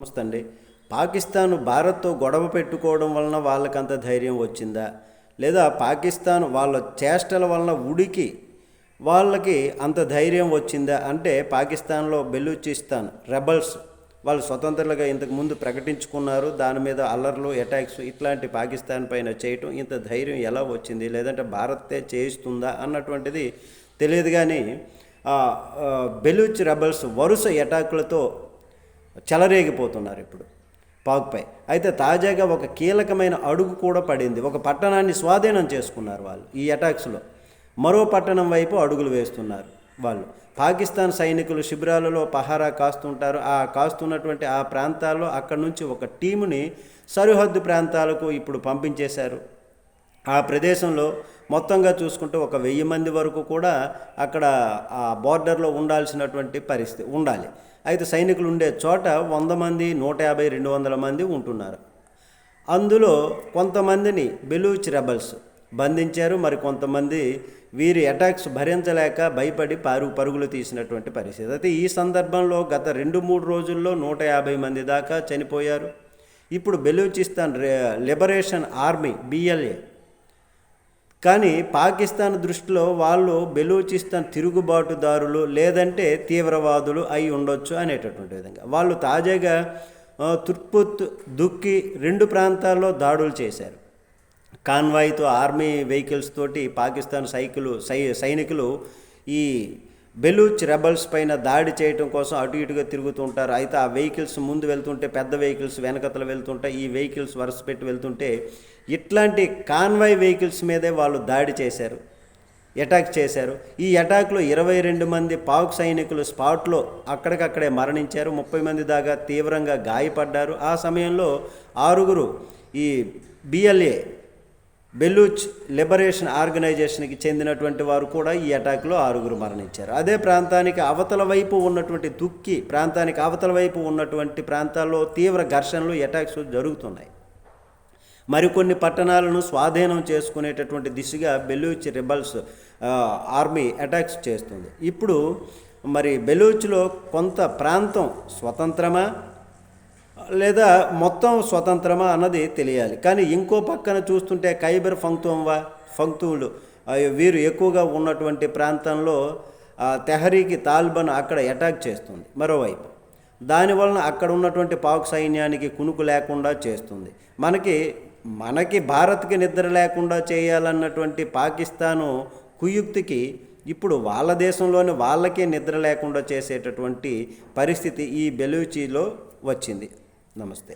నమస్తే అండి పాకిస్తాన్ భారత్తో గొడవ పెట్టుకోవడం వలన వాళ్ళకంత ధైర్యం వచ్చిందా? లేదా పాకిస్తాన్ వాళ్ళ చేష్టల వలన ఉడికి వాళ్ళకి అంత ధైర్యం వచ్చిందా? అంటే పాకిస్తాన్లో బెలూచిస్తాన్ రెబల్స్ వాళ్ళు స్వతంత్రులుగా ఇంతకు ముందు ప్రకటించుకున్నారు. దాని మీద అల్లర్లు అటాక్స్ ఇట్లాంటి పాకిస్తాన్ పైన చేయటం ఇంత ధైర్యం ఎలా వచ్చింది? లేదంటే భారతే చేయిస్తుందా? అన్నటువంటిది తెలియదు కానీ బెలూచ్ రెబల్స్ వరుస అటాకులతో చెలరేగిపోతున్నారు ఇప్పుడు పాక్పై. అయితే తాజాగా ఒక కీలకమైన అడుగు కూడా పడింది. ఒక పట్టణాన్ని స్వాధీనం చేసుకున్నారు వాళ్ళు ఈ అటాక్స్లో. మరో పట్టణం వైపు అడుగులు వేస్తున్నారు వాళ్ళు. పాకిస్తాన్ సైనికులు శిబిరాలలో పహారా కాస్తుంటారు. ఆ కాస్తున్నటువంటి ఆ ప్రాంతాల్లో అక్కడి నుంచి ఒక టీముని సరిహద్దు ప్రాంతాలకు ఇప్పుడు పంపించేశారు. ఆ ప్రదేశంలో మొత్తంగా చూసుకుంటే ఒక వెయ్యి మంది వరకు కూడా అక్కడ ఆ బార్డర్లో ఉండాల్సినటువంటి పరిస్థితి ఉండాలి. అయితే సైనికులు ఉండే చోట వంద మంది నూట యాభై రెండు వందల మంది ఉంటున్నారు. అందులో కొంతమందిని బెలూచ్ రెబల్స్ బంధించారు. మరి కొంతమంది వీరి అటాక్స్ భరించలేక భయపడి పారు పరుగులు తీసినటువంటి పరిస్థితి. అయితే ఈ సందర్భంలో గత రెండు మూడు రోజుల్లో నూట యాభై మంది దాకా చనిపోయారు. ఇప్పుడు బెలూచిస్తాన్ రే- లిబరేషన్ ఆర్మీ బిఎల్ఏ కానీ పాకిస్తాన్ దృష్టిలో వాళ్ళు బెలూచిస్తాన్ తిరుగుబాటుదారులు లేదంటే తీవ్రవాదులు అయి ఉండొచ్చు అనేటటువంటి విధంగా. వాళ్ళు తాజాగా తుర్పుత్ దుక్కి రెండు ప్రాంతాల్లో దాడులు చేశారు. కాన్వాయ్తో ఆర్మీ వెహికల్స్ తోటి పాకిస్తాన్ సైకిలు సై సైనికులు ఈ బెలూచ్ రెబల్స్ పైన దాడి చేయటం కోసం అటు ఇటుగా తిరుగుతుంటారు అయితే ఆ వెహికల్స్ ముందు వెళ్తుంటే పెద్ద వెహికల్స్ వెనకతలు వెళ్తుంటే ఈ వెహికల్స్ వరుస పెట్టి వెళ్తుంటే ఇట్లాంటి కాన్వాయ్ వెహికల్స్ మీదే వాళ్ళు దాడి చేశారు. అటాక్ చేశారు. ఈ అటాక్లో ఇరవై రెండు మంది పాక్ సైనికులు స్పాట్లో అక్కడికక్కడే మరణించారు. ముప్పై మంది దాకా తీవ్రంగా గాయపడ్డారు. ఆ సమయంలో ఆరుగురు ఈ బిఎల్ఏ బెలూచ్ లిబరేషన్ ఆర్గనైజేషన్కి చెందినటువంటి వారు కూడా ఈ అటాక్లో ఆరుగురు మరణించారు. అదే ప్రాంతానికి అవతల వైపు ఉన్నటువంటి దుక్కి ప్రాంతానికి అవతల వైపు ఉన్నటువంటి ప్రాంతాల్లో తీవ్ర ఘర్షణలు అటాక్స్ జరుగుతున్నాయి. మరికొన్ని పట్టణాలను స్వాధీనం చేసుకునేటటువంటి దిశగా బెలూచ్ రిబల్స్ ఆర్మీ అటాక్స్ చేస్తుంది. ఇప్పుడు మరి బెలూచ్లో కొంత ప్రాంతం స్వతంత్రమా? లేదా మొత్తం స్వతంత్రమా అన్నది తెలియాలి. కానీ ఇంకో పక్కన చూస్తుంటే ఖైబర్ ఫంక్తోంవా ఫంక్తువులు వీరు ఎక్కువగా ఉన్నటువంటి ప్రాంతంలో తెహరీకి తాలిబాన్ అక్కడ అటాక్ చేస్తుంది మరోవైపు. దానివలన అక్కడ ఉన్నటువంటి పాక్ సైన్యానికి కునుకు లేకుండా చేస్తుంది. మనకి మనకి భారత్కి నిద్ర లేకుండా చేయాలన్నటువంటి పాకిస్తాను కుయుక్తికి ఇప్పుడు వాళ్ళ దేశంలోని వాళ్ళకే నిద్ర లేకుండా చేసేటటువంటి పరిస్థితి ఈ బెలూచీలో వచ్చింది. నమస్తే